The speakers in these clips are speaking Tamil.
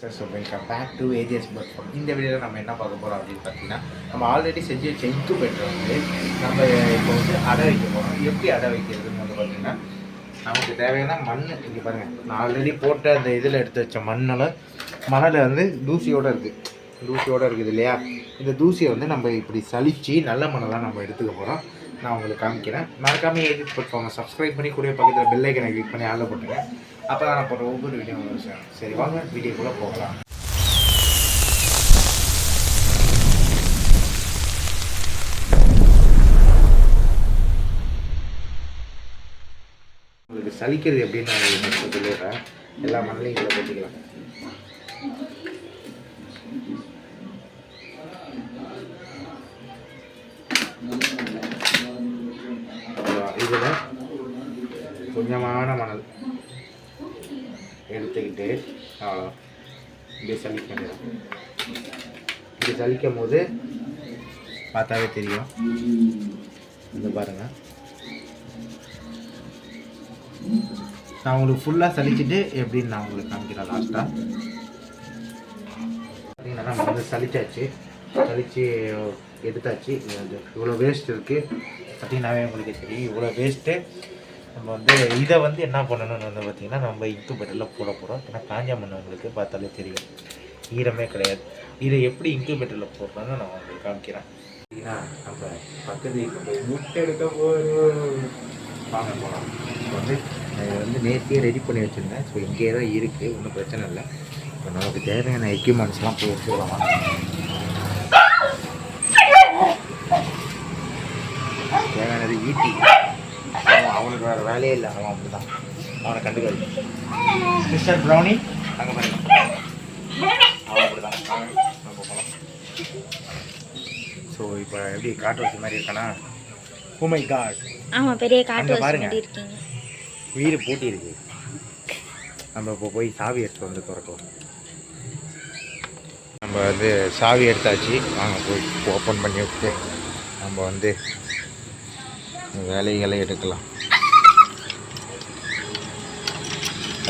Sir so welcome back to AGS but இந்த வீடியோவில் நம்ம என்ன பார்க்க போகிறோம் அப்படின்னு பார்த்தீங்கன்னா நம்ம ஆல்ரெடி செஞ்சு வச்ச இன்குபேட்டர் வந்து நம்ம இப்போ வந்து அடை வைக்க போகிறோம் எப்படி அடை வைக்கிறதுன்னு வந்து பார்த்தீங்கன்னா நமக்கு தேவையான மண் இங்கே பாருங்கள் நான் ஆல்ரெடி போட்ட அந்த இதில் எடுத்து வச்ச மண்ணில் மணல் வந்து தூசியோடு இருக்குது தூசியோடு இருக்குது இல்லையா? இந்த தூசியை வந்து நம்ம இப்படி சலித்து நல்ல மணலாக நம்ம எடுத்துக்க போகிறோம் நான் உங்களுக்கு காமிக்கிறேன். மறக்காமல் ஏஜிஎஸ் பர்ட் சப்ஸ்கிரைப் பண்ணி கூட பக்கத்தில் பெல்லைக்கனை கிளிக் பண்ணி ஆளில் போட்டுங்க. அப்போ நான் போடுற ஒவ்வொரு வீடியோ விஷயம் சரி வாங்க வீடியோக்குள்ளே போகலாம். உங்களுக்கு சலிக்கிறது எப்படின்னு நான் சொல்லிடுறேன். எல்லா மண்ணையும் இதில் கொட்டிக்கலாம் எடுத்துக்கிட்டு அவ்வளோ இப்படி சலிக்க இப்படி சலிக்கும் போது பார்த்தாவே தெரியும். இந்த பாருங்க. நான் உங்களுக்கு ஃபுல்லாக சலிச்சுட்டு எப்படின்னு நான் உங்களுக்கு காமிக்கிறேன் லாஸ்ட்டாக பார்த்தீங்கன்னா நம்ம வந்து சலிச்சாச்சு. சலிச்சு எடுத்தாச்சு. இவ்வளோ வேஸ்ட் இருக்குது பார்த்தீங்கன்னாவே உங்களுக்கு தெரியும். இவ்வளோ வேஸ்ட்டு நம்ம வந்து இதை வந்து என்ன பண்ணணும்னு வந்து பார்த்திங்கன்னா நம்ம இங்கு பெட்டரில் போட போகிறோம் ஏன்னா காஞ்ச மண் உங்களுக்கு பார்த்தாலே தெரியும். ஈரமே கிடையாது. இதை எப்படி இங்கு பெட்டரில் போடுறோன்னு நான் உங்களுக்கு காமிக்கிறேன். நம்ம பக்கத்து முட்டை எடுக்க போகிறோம் வாங்க போகலாம் இப்போ வந்து நான் இதை வந்து நேர்த்தியாக ரெடி பண்ணி வச்சுருந்தேன். ஸோ இங்கே தான் இருக்குது ஒன்றும் பிரச்சனை இல்லை. இப்போ நமக்கு தேவையான எக்யூப்மெண்ட்ஸ்லாம் போய் எடுத்துக்கலாம் தேவையானது ஈட்டி அவனுக்கு வேறு வேலையே இல்லை. அவன் அப்படி தான் அவனை கண்டுக்காது. மிஸ்டர் ப்ரௌனி அங்கே பாருங்க அவன் அப்படி தான் நம்ம போகலாம் ஸோ இப்போ எப்படி காட்டு வச்சு மாதிரி இருக்கானா? Oh ஓ மை காட் ஆமா பெரிய காட்டு வசதி பாருங்க. வீடு பூட்டி இருக்கு. நம்ம இப்போ போய் சாவி எடுத்து வந்து திறக்கலாம் நம்ம வந்து சாவி எடுத்தாச்சு. வாங்க போய் ஓப்பன் பண்ணி விட்டு நம்ம வந்து வேலைகளை எடுக்கலாம்.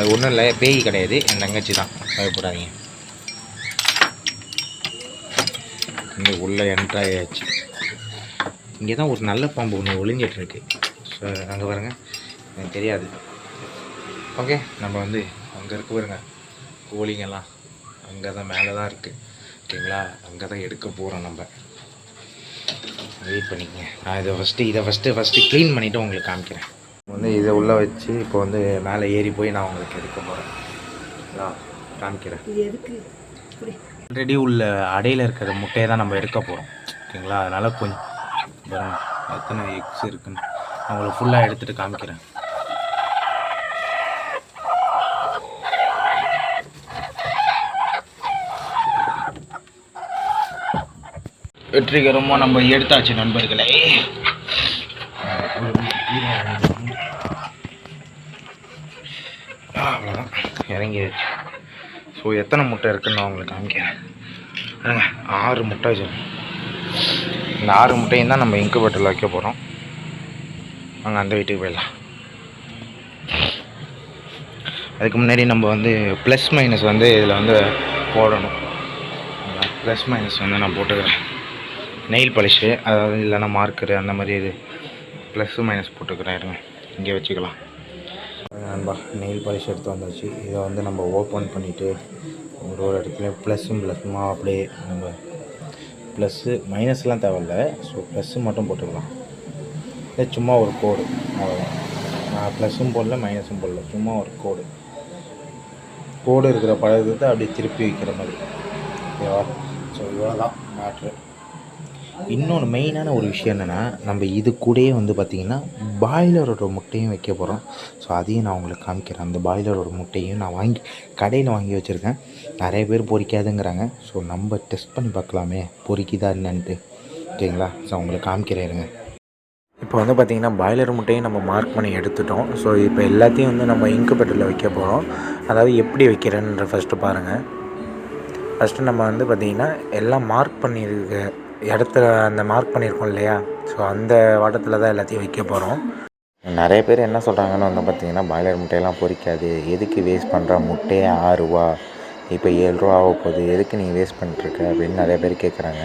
அது ஒன்றும் இல்லை பேய் கிடையாது. என் தங்கச்சி தான். பயப்படாதீங்க. இங்கே உள்ளே என்ட்ராயாச்சு இங்கே தான் ஒரு நல்ல பாம்பு ஒன்று ஒளிஞ்சிட்டு இருக்கு ஸோ அங்கே பாருங்கள் எனக்கு தெரியாது. ஓகே நம்ம வந்து அங்கே இருக்க பாருங்க. கோழிங்கெல்லாம் அங்கே தான் மேலே தான் இருக்குது ஓகேங்களா? அங்கே தான் எடுக்க போகிறோம் நம்ம. வெயிட் பண்ணிக்கங்க. நான் இதை ஃபஸ்ட்டு இதை ஃபஸ்ட்டு ஃபஸ்ட்டு க்ளீன் பண்ணிவிட்டு உங்களுக்கு காமிக்கிறேன். வந்து இதை உள்ளே வச்சு இப்போ வந்து மேலே ஏறி போய் நான் உங்களுக்கு எடுக்க போகிறேன் காமிக்கிறேன். ஆல்ரெடி உள்ள அடையில் இருக்கிற முட்டையை தான் நம்ம எடுக்க போகிறோம் ஓகேங்களா? அதனால் கொஞ்சம் எத்தனை எக்ஸ் இருக்குன்னு. நான் உங்களுக்கு ஃபுல்லாக எடுத்துகிட்டு காமிக்கிறேன். வெற்றிகரமாக நம்ம எடுத்தாச்சு நண்பர்களே. இறங்கிடுச்சு ஸோ எத்தனை முட்டை இருக்குன்னு நான் உங்களுக்கு காமிக்கிறேன். ஆறு முட்டை வச்சிருக்கேன் இந்த ஆறு முட்டையும் தான் நம்ம இன்குபேட்டரில் வைக்க போகிறோம் நாங்கள் அந்த வீட்டுக்கு போயிடலாம். அதுக்கு முன்னாடி நம்ம வந்து ப்ளஸ் மைனஸ் வந்து இதில் வந்து போடணும். ப்ளஸ் மைனஸ் வந்து நான் போட்டுக்கிறேன். நெயில் பாலிஷு அதாவது இல்லைன்னா மார்க்கரு அந்த மாதிரி இது ப்ளஸ் மைனஸ் போட்டுக்கிறேன். இருங்க இங்கே வச்சுக்கலாம். நண்பா நெயில் பாலிஷ் எடுத்து வந்தாச்சு. இதை வந்து நம்ம ஓப்பன் பண்ணிவிட்டு ஒரு ஒரு இடத்துலையும் ப்ளஸ்ஸும் ப்ளஸ்ஸுமாக அப்படியே நம்ம ப்ளஸ்ஸு மைனஸ்லாம் தேவையில்ல. ஸோ ப்ளஸ்ஸு மட்டும் போட்டுக்கலாம். இது சும்மா ஒரு கோடு அவ்வளோதான் நான் ப்ளஸ்ஸும் போடல மைனஸும் போடல. சும்மா ஒரு கோடு கோடு இருக்கிற பழக்கத்தை அப்படியே திருப்பி வைக்கிற மாதிரி. ஓகேவா? ஸோ இவ்வளோ தான் மேட்ரு இன்னொன்று மெயினான ஒரு விஷயம் என்னென்னா நம்ம இது கூடயே வந்து பார்த்திங்கன்னா பாய்லரோட முட்டையும் வைக்க போகிறோம் ஸோ அதையும் நான் உங்களுக்கு காமிக்கிறேன். அந்த பாய்லரோட முட்டையும் நான் வாங்கி கடையில் வாங்கி வச்சுருக்கேன். நிறைய பேர் பொறிக்காதுங்கிறாங்க. ஸோ நம்ம டெஸ்ட் பண்ணி பார்க்கலாமே. பொறிக்குதா என்னன்ட்டு. ஓகேங்களா ஸோ உங்களுக்கு காமிக்கிறேன் இருங்க. இப்போ வந்து பார்த்திங்கன்னா பாய்லர் முட்டையும் நம்ம மார்க் பண்ணி எடுத்துட்டோம். ஸோ இப்போ எல்லாத்தையும் வந்து நம்ம இன்குபேட்டரில் வைக்க போகிறோம் அதாவது எப்படி வைக்கிறேன்ற ஃபஸ்ட்டு பாருங்கள் ஃபஸ்ட்டு நம்ம வந்து பார்த்திங்கன்னா எல்லாம் மார்க் பண்ணியிருக்க இடத்துல அந்த மார்க் பண்ணியிருக்கோம் இல்லையா? ஸோ அந்த வாட்டத்தில் தான் எல்லாத்தையும் வைக்க போகிறோம் நிறைய பேர் என்ன சொல்கிறாங்கன்னு வந்து பார்த்தீங்கன்னா பாய்லர் முட்டையெல்லாம் பொரிக்காது எதுக்கு வேஸ்ட் பண்ணுற முட்டையே ஆறுரூவா இப்போ ஏழு ரூபா ஆக போகுது. எதுக்கு நீங்கள் வேஸ்ட் பண்ணிட்டுருக்க அப்படின்னு நிறைய பேர் கேட்குறாங்க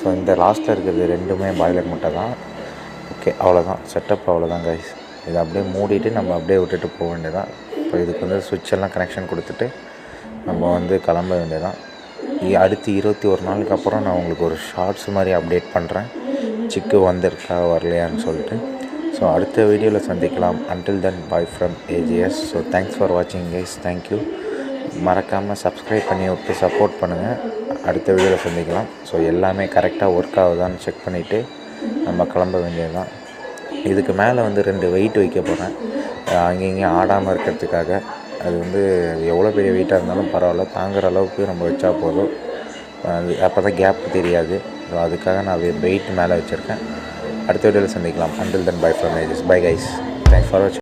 ஸோ இந்த லாஸ்ட்டில் இருக்கிறது ரெண்டுமே பாய்லர் முட்டை தான். ஓகே அவ்வளோதான் செட்டப் அவ்வளோதான் கைஸ் இதை அப்படியே மூடிட்டு நம்ம அப்படியே விட்டுட்டு போக வேண்டியதான் இப்போ இதுக்கு வந்து சுவிட்ச் எல்லாம் கனெக்ஷன் கொடுத்துட்டு நம்ம வந்து கிளம்ப வேண்டியதான் அடுத்து இருபத்தி ஒரு நாளுக்கு அப்புறம் நான் உங்களுக்கு ஒரு ஷார்ட்ஸ் மாதிரி அப்டேட் பண்ணுறேன் சிக்கு வந்திருக்கா வரலையான்னு சொல்லிட்டு. ஸோ அடுத்த வீடியோவில் சந்திக்கலாம். Until then bye from AGS so thanks for வாட்சிங் கைஸ் தேங்க்யூ மறக்காமல் சப்ஸ்கிரைப் பண்ணி விட்டு சப்போர்ட் பண்ணுங்கள் அடுத்த வீடியோவில் சந்திக்கலாம். ஸோ எல்லாமே கரெக்டாக ஒர்க் ஆகுதான்னு செக் பண்ணிவிட்டு நம்ம கிளம்ப வேண்டியது தான் இதுக்கு மேலே வந்து ரெண்டு வெயிட் வைக்க போகிறேன் அங்கேயும் ஆடாமல் இருக்கிறதுக்காக. அது வந்து எவ்வளோ பெரிய வெயிட்டாக இருந்தாலும் பரவாயில்ல. தாங்குகிற அளவுக்கு நம்ம வச்சா போதும். அது அப்போ தான் கேப் தெரியாது. ஸோ அதுக்காக நான் வெயிட் மேலே வச்சுருக்கேன். அடுத்த வீடியோவில் சந்திக்கலாம். Until then bye from AGS bye guys thanks for வாட்சிங்